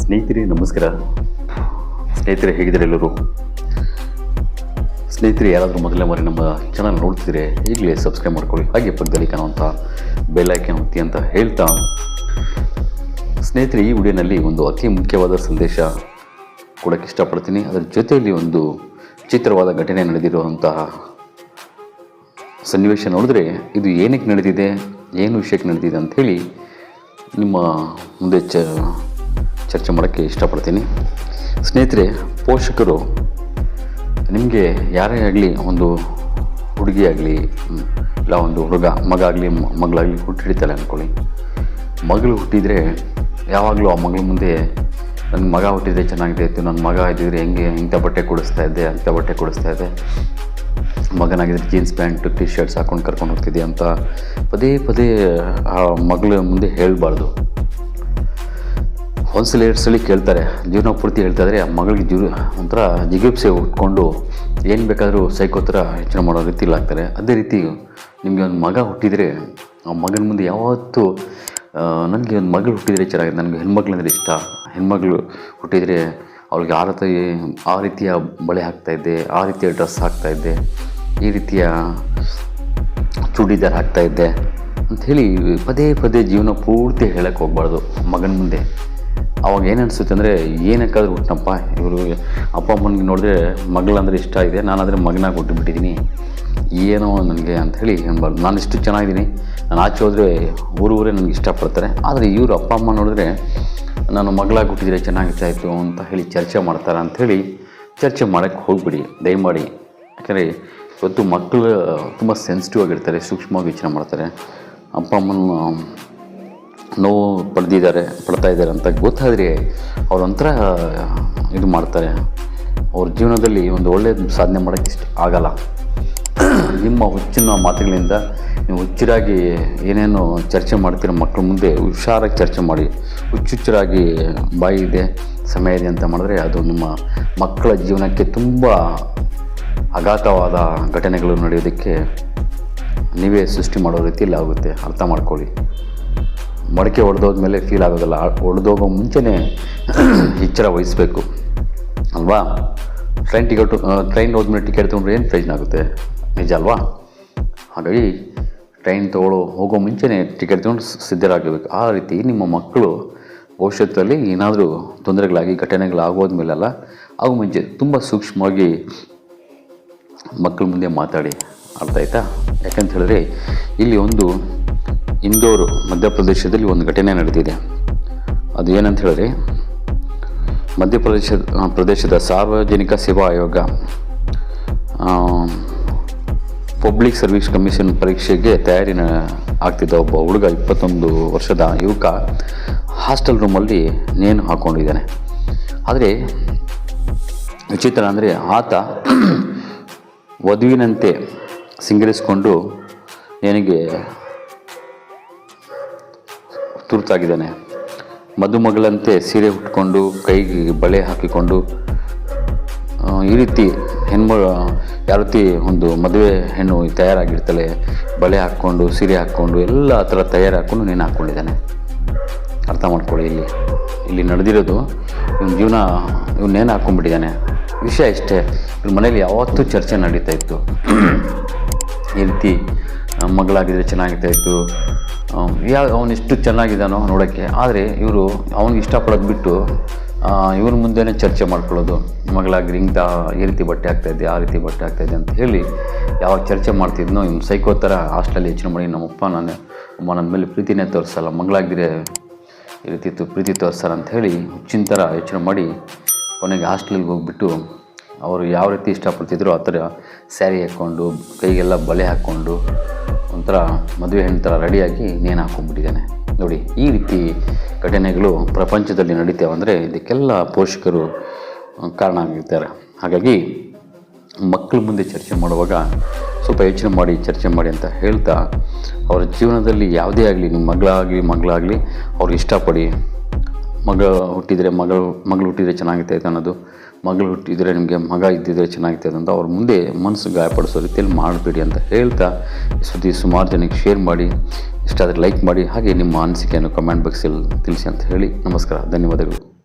ಸ್ನೇಹಿತರೆ ನಮಸ್ಕಾರ. ಸ್ನೇಹಿತರೆ ಹೇಗಿದ್ದಾರೆ ಎಲ್ಲರೂ? ಸ್ನೇಹಿತರೆ, ಯಾರಾದರೂ ಮೊದಲನೇ ಬಾರಿ ನಮ್ಮ ಚಾನಲ್ ನೋಡ್ತಿದ್ರೆ ಈಗಲೇ ಸಬ್ಸ್ಕ್ರೈಬ್ ಮಾಡ್ಕೊಳ್ಳಿ. ಹಾಗೆ ಪಕ್ಕದಲ್ಲಿ ಕಾಣುವಂಥ ಬೆಲ್ ಐಕನ್ ಒತ್ತಿ ಅಂತ ಹೇಳ್ತಾ ಸ್ನೇಹಿತರೆ, ಈ ವಿಡಿಯೋನಲ್ಲಿ ಒಂದು ಅತಿ ಮುಖ್ಯವಾದ ಸಂದೇಶ ಕೊಡೋಕ್ಕೆ ಇಷ್ಟಪಡ್ತೀನಿ. ಅದರ ಜೊತೆಯಲ್ಲಿ ಒಂದು ಚಿತ್ರವಾದ ಘಟನೆ ನಡೆದಿರುವಂತಹ ಸನ್ನಿವೇಶ ನೋಡಿದ್ರೆ ಇದು ಏನಕ್ಕೆ ನಡೆದಿದೆ, ಏನು ವಿಷಯಕ್ಕೆ ನಡೆದಿದೆ ಅಂಥೇಳಿ ನಿಮ್ಮ ಮುಂದೆ ಚರ್ಚೆ ಮಾಡೋಕ್ಕೆ ಇಷ್ಟಪಡ್ತೀನಿ. ಸ್ನೇಹಿತರೆ, ಪೋಷಕರು ನಿಮಗೆ ಯಾರೇ ಆಗಲಿ ಒಂದು ಹುಡುಗಿ ಆಗಲಿ ಇಲ್ಲ ಒಂದು ಹುಡುಗ, ಮಗ ಆಗಲಿ ಮಗಳಾಗಲಿ ಹುಟ್ಟಿಡ್ತಾಳೆ ಅಂದ್ಕೊಳ್ಳಿ ಮಗಳು ಹುಟ್ಟಿದರೆ ಯಾವಾಗಲೂ ಆ ಮಗಳ ಮುಂದೆ ನನ್ನ ಮಗ ಹುಟ್ಟಿದ್ರೆ ಚೆನ್ನಾಗಿದೆ, ಇತ್ತು ನನ್ನ ಮಗ ಇದ್ದಿದ್ರೆ ಹೆಂಗೆ ಇಂಥ ಬಟ್ಟೆ ಕೊಡಿಸ್ತಾ ಇದ್ದೆ, ಅಂಥ ಬಟ್ಟೆ ಕೊಡಿಸ್ತಾ ಇದ್ದೆ. ಮಗನಾಗಿದ್ರೆ ಜೀನ್ಸ್ ಪ್ಯಾಂಟು ಟಿ ಶರ್ಟ್ಸ್ ಹಾಕೊಂಡು ಕರ್ಕೊಂಡು ಹೋಗ್ತಿದ್ದೆ ಅಂತ ಪದೇ ಪದೇ ಆ ಮಗಳ ಮುಂದೆ ಹೇಳಬಾರ್ದು. ಸಲ ಕೇಳ್ತಾರೆ ಜೀವನ ಪೂರ್ತಿ ಹೇಳ್ತಾ ಇದ್ರೆ ಆ ಮಗಳಿಗೆ ಜೀವ ಒಂಥರ ಜಿಗುಪ್ಸೆ ಉಟ್ಕೊಂಡು ಏನು ಬೇಕಾದರೂ ಸೈಕೋ ಥರ ಯೋಚನೆ ಮಾಡೋ ರೀತಿಲಿ ಆಗ್ತಾರೆ. ಅದೇ ರೀತಿ ನಿಮಗೆ ಒಂದು ಮಗ ಹುಟ್ಟಿದರೆ, ಆ ಮಗನ ಮುಂದೆ ಯಾವತ್ತೂ ನನಗೆ ಒಂದು ಮಗಳು ಹುಟ್ಟಿದರೆ ಚೆನ್ನಾಗಿದೆ, ನನಗೆ ಹೆಣ್ಮಕ್ಳಂದ್ರೆ ಇಷ್ಟ. ಹೆಣ್ಮಗಳು ಹುಟ್ಟಿದರೆ ಅವಳಿಗೆ ಆ ರೀತಿ, ಆ ರೀತಿಯ ಬಳೆ ಹಾಕ್ತಾಯಿದ್ದೆ ಆ ರೀತಿಯ ಡ್ರೆಸ್ ಹಾಕ್ತಾಯಿದ್ದೆ ಈ ರೀತಿಯ ಚೂಡಿದಾರ್ ಹಾಕ್ತಾಯಿದ್ದೆ ಅಂಥೇಳಿ ಪದೇ ಪದೇ ಜೀವನ ಪೂರ್ತಿ ಹೇಳಕ್ಕೆ ಹೋಗ್ಬಾರ್ದು ಮಗನ ಮುಂದೆ. ಅವಾಗ ಏನು ಅನಿಸುತ್ತೆ ಅಂದರೆ, ಏನಕ್ಕಾದ್ರೂ ಹುಟ್ಟನಪ್ಪ ಇವರು ಅಪ್ಪ ಅಮ್ಮನಿಗೆ ನೋಡಿದ್ರೆ ಮಗಳಂದ್ರೆ ಇಷ್ಟ ಇದೆ, ನಾನಾದರೆ ಮಗನಾಗಿ ಹುಟ್ಟುಬಿಟ್ಟಿದ್ದೀನಿ ಏನೋ ನನಗೆ ಅಂಥೇಳಿ ಅನ್ಬಾರ್ದು ನಾನು ಇಷ್ಟು ಚೆನ್ನಾಗಿದ್ದೀನಿ, ನಾನು ಆಚೆ ಹೋದರೆ ಊರು ಊರೇ ನನಗೆ ಇಷ್ಟಪಡ್ತಾರೆ. ಆದರೆ ಇವರು ಅಪ್ಪ ಅಮ್ಮ ನೋಡಿದ್ರೆ, ನಾನು ಮಗಳಾಗಿ ಹುಟ್ಟಿದ್ರೆ ಚೆನ್ನಾಗಿರ್ತಾಯಿತ್ತು ಅಂತ ಹೇಳಿ ಚರ್ಚೆ ಮಾಡ್ತಾರೆ ಅಂಥೇಳಿ ಚರ್ಚೆ ಮಾಡೋಕ್ಕೆ ಹೋಗ್ಬಿಡಿ, ದಯಮಾಡಿ. ಯಾಕಂದರೆ ಇವತ್ತು ಮಕ್ಕಳು ತುಂಬ ಸೆನ್ಸಿಟಿವ್ ಆಗಿರ್ತಾರೆ, ಸೂಕ್ಷ್ಮವಾಗಿ ಯೋಚನೆ ಮಾಡ್ತಾರೆ. ಅಪ್ಪ ಅಮ್ಮನ ನೋವು ಪಡೆದಿದ್ದಾರೆ ಪಡ್ತಾ ಇದ್ದಾರೆ ಅಂತ ಗೊತ್ತಾದರೆ ಅವರೊಂಥರ ಇದು ಮಾಡ್ತಾರೆ. ಅವ್ರ ಜೀವನದಲ್ಲಿ ಒಂದು ಒಳ್ಳೆಯ ಸಾಧನೆ ಮಾಡೋಕ್ಕೆ ಇಷ್ಟ ಆಗಲ್ಲ. ನಿಮ್ಮ ಹುಚ್ಚಿನ ಮಾತುಗಳಿಂದ ನೀವು ಹುಚ್ಚಿರಾಗಿ ಏನೇನು ಚರ್ಚೆ ಮಾಡ್ತೀರ, ಮಕ್ಕಳ ಮುಂದೆ ಹುಷಾರಾಗಿ ಚರ್ಚೆ ಮಾಡಿ. ಹುಚ್ಚುಚ್ಚರಾಗಿ ಬಾಯಿ ಇದೆ, ಸಮಯ ಇದೆ ಅಂತ ಮಾಡಿದ್ರೆ ಅದು ನಿಮ್ಮ ಮಕ್ಕಳ ಜೀವನಕ್ಕೆ ತುಂಬ ಅಗಾಧವಾದ ಘಟನೆಗಳು ನಡೆಯೋದಕ್ಕೆ ನೀವೇ ಸೃಷ್ಟಿ ಮಾಡೋ ರೀತಿಯಲ್ಲಿ ಆಗುತ್ತೆ. ಅರ್ಥ ಮಾಡ್ಕೊಳ್ಳಿ. ಮೊಳಕೆ ಹೊಡೆದೋದ್ಮೇಲೆ ಫೀಲ್ ಆಗೋದಿಲ್ಲ. ಹೊಡೆದೋಗೋ ಮುಂಚೆನೇ ಎಚ್ಚರ ವಹಿಸ್ಬೇಕು. ಅಲ್ವಾ? ಟ್ರೈನ್ ಟಿಕೆಟ್ ಟ್ರೈನ್ ಹೋದ್ಮೇಲೆ ಟಿಕೆಟ್ ತೊಗೊಂಡ್ರೆ ಏನು ಪ್ರಯೋಜನ ಆಗುತ್ತೆ? ನಿಜ ಅಲ್ವಾ? ಹಾಗಾಗಿ ಟ್ರೈನ್ ತೊಗೊಳ್ಳೋ, ಹೋಗೋ ಮುಂಚೆನೇ ಟಿಕೆಟ್ ತೊಗೊಂಡು ಸಿದ್ಧರಾಗಬೇಕು ಆ ರೀತಿ ನಿಮ್ಮ ಮಕ್ಕಳು ಭವಿಷ್ಯತ್ತಲ್ಲಿ ಏನಾದರೂ ತೊಂದರೆಗಳಾಗಿ ಘಟನೆಗಳಾಗೋದ್ಮೇಲೆಲ್ಲ ಅವು ಮುಂಚೆ ತುಂಬ ಸೂಕ್ಷ್ಮವಾಗಿ ಮಕ್ಕಳ ಮುಂದೆ ಮಾತಾಡಿ. ಅರ್ಥ ಆಯ್ತಾ? ಯಾಕಂತ ಹೇಳಿದ್ರೆ, ಇಲ್ಲಿ ಒಂದು ಇಂದೋರು ಮಧ್ಯಪ್ರದೇಶದಲ್ಲಿ ಒಂದು ಘಟನೆ ನಡೆದಿದೆ. ಅದು ಏನಂತ ಹೇಳಿದ್ರೆ, ಮಧ್ಯಪ್ರದೇಶ ಪ್ರದೇಶದ ಸಾರ್ವಜನಿಕ ಸೇವಾ ಆಯೋಗ ಪಬ್ಲಿಕ್ ಸರ್ವಿಸ್ ಕಮಿಷನ್ ಪರೀಕ್ಷೆಗೆ ತಯಾರಿ ಆಗ್ತಿದ್ದ ಒಬ್ಬ ಹುಡುಗ, ಇಪ್ಪತ್ತೊಂದು ವರ್ಷದ ಯುವಕ ಹಾಸ್ಟೆಲ್ ರೂಮಲ್ಲಿ ನೇಣು ಹಾಕ್ಕೊಂಡಿದ್ದಾನೆ ಆದರೆ, ವಿಚಿತ್ರ ಅಂದರೆ ಆತ ವಧುವಿನಂತೆ ಸಿಂಗರಿಸಿಕೊಂಡು ನನಗೆ ತುರ್ತಾಗಿದ್ದಾನೆ. ಮದುಮಗಳಂತೆ ಸೀರೆ ಉಟ್ಕೊಂಡು, ಕೈಗೆ ಬಳೆ ಹಾಕಿಕೊಂಡು ಈ ರೀತಿ ಹೆಣ್ಣು ಯಾವ ರೀತಿ ಒಂದು ಮದುವೆ ಹೆಣ್ಣು ತಯಾರಾಗಿರ್ತಾಳೆ, ಬಳೆ ಹಾಕ್ಕೊಂಡು, ಸೀರೆ ಹಾಕ್ಕೊಂಡು, ಎಲ್ಲ ಥರ ತಯಾರು ಹಾಕ್ಕೊಂಡು ನೀನು ಹಾಕ್ಕೊಂಡಿದ್ದಾನೆ. ಅರ್ಥ ಮಾಡ್ಕೊಳ್ಳಿ, ಇಲ್ಲಿ ಇಲ್ಲಿ ನಡೆದಿರೋದು, ಇವನ ಜೀವನ ಇವನ್ನೇನು ಹಾಕ್ಕೊಂಡ್ಬಿಟ್ಟಿದ್ದಾನೆ ವಿಷಯ ಇಷ್ಟೇ ಇವ್ರ ಮನೇಲಿ ಯಾವತ್ತೂ ಚರ್ಚೆ ನಡೀತಾ ಇತ್ತು. ಈ ರೀತಿ ಮಗಳಾಗಿದ್ರೆ ಚೆನ್ನಾಗಿರ್ತಾ ಇತ್ತು ಯಾವ ಅವನು ಎಷ್ಟು ಚೆನ್ನಾಗಿದ್ದಾನೋ ನೋಡೋಕ್ಕೆ. ಆದರೆ ಇವರು ಅವ್ನಿಗೆ ಇಷ್ಟಪಡೋದು ಬಿಟ್ಟು ಇವ್ರ ಮುಂದೆನೇ ಚರ್ಚೆ ಮಾಡ್ಕೊಳ್ಳೋದು. ಮಗಳಾಗಿ ಹಿಂಗೆ ಈ ರೀತಿ ಬಟ್ಟೆ ಆಗ್ತಾಯಿದ್ದೆ ಆ ರೀತಿ ಬಟ್ಟೆ ಆಗ್ತಾಯಿದ್ದೆ ಅಂತ ಹೇಳಿ ಯಾವಾಗ ಚರ್ಚೆ ಮಾಡ್ತಿದ್ನೋ, ಇವ್ನು ಸೈಕೋ ಥರ ಹಾಸ್ಟೆಲಲ್ಲಿ ಯೋಚನೆ ಮಾಡಿ ನಮ್ಮಪ್ಪ ನಾನು, ಅಮ್ಮ ನನ್ನ ಮೇಲೆ ಪ್ರೀತಿನೇ ತೋರಿಸಲ್ಲ, ಮಗಳಾಗಿದ್ರೆ ಈ ರೀತಿ ಪ್ರೀತಿ ತೋರಿಸ್ತಾರೆ ಅಂತ ಹೇಳಿ ಹುಚ್ಚಿನ ಥರ ಯೋಚನೆ ಮಾಡಿ ಕೊನೆಗೆ ಹಾಸ್ಟೆಲ್ಗೆ ಹೋಗ್ಬಿಟ್ಟು ಅವರು ಯಾವ ರೀತಿ ಇಷ್ಟಪಡ್ತಿದ್ರು ಆ ಥರ ಸ್ಯಾರಿ ಹಾಕ್ಕೊಂಡು, ಕೈಗೆಲ್ಲ ಬಳೆ ಹಾಕ್ಕೊಂಡು ಒಂಥರ ಮದುವೆ ಹೆಣ್ಣು ಥರ ರೆಡಿಯಾಗಿ ನೇಣು ಹಾಕೊಂಡ್ಬಿಟ್ಟಿದ್ದಾನೆ ನೋಡಿ, ಈ ರೀತಿ ಘಟನೆಗಳು ಪ್ರಪಂಚದಲ್ಲಿ ನಡೀತೇವೆ ಅಂದರೆ ಇದಕ್ಕೆಲ್ಲ ಪೋಷಕರು ಕಾರಣ ಆಗಿರ್ತಾರೆ. ಹಾಗಾಗಿ ಮಕ್ಕಳ ಮುಂದೆ ಚರ್ಚೆ ಮಾಡುವಾಗ ಸ್ವಲ್ಪ ಯೋಚನೆ ಮಾಡಿ, ಚರ್ಚೆ ಮಾಡಿ ಅಂತ ಹೇಳ್ತಾ ಅವರ ಜೀವನದಲ್ಲಿ ಯಾವುದೇ ಆಗಲಿ, ನಿಮ್ಮ ಮಗಳಾಗಲಿ ಮಗಳಾಗಲಿ ಅವ್ರಿಗೆ ಇಷ್ಟಪಡಿ ಮಗ ಹುಟ್ಟಿದರೆ ಮಗಳು ಮಗಳು ಹುಟ್ಟಿದರೆ ಚೆನ್ನಾಗಿರ್ತೈತೆ ಅನ್ನೋದು ಮಗಳು ಹುಟ್ಟಿದರೆ ನಿಮಗೆ ಮಗ ಇದ್ದಿದ್ರೆ ಚೆನ್ನಾಗಿರ್ತದೆ ಅಂತ ಅವ್ರ ಮುಂದೆ ಮನಸ್ಸು ಗಾಯಪಡಿಸೋ ರೀತಿಯಲ್ಲಿ ಮಾಡಬೇಡಿ ಅಂತ ಹೇಳ್ತಾ ಸುದ್ದಿ ಸುಮಾರು ಜನಕ್ಕೆ ಶೇರ್ ಮಾಡಿ, ಇಷ್ಟಾದರೆ ಲೈಕ್ ಮಾಡಿ, ಹಾಗೆ ನಿಮ್ಮ ಅನಿಸಿಕೆಯನ್ನು ಕಮೆಂಟ್ ಬಾಕ್ಸಲ್ಲಿ ತಿಳಿಸಿ ಅಂತ ಹೇಳಿ ನಮಸ್ಕಾರ, ಧನ್ಯವಾದಗಳು.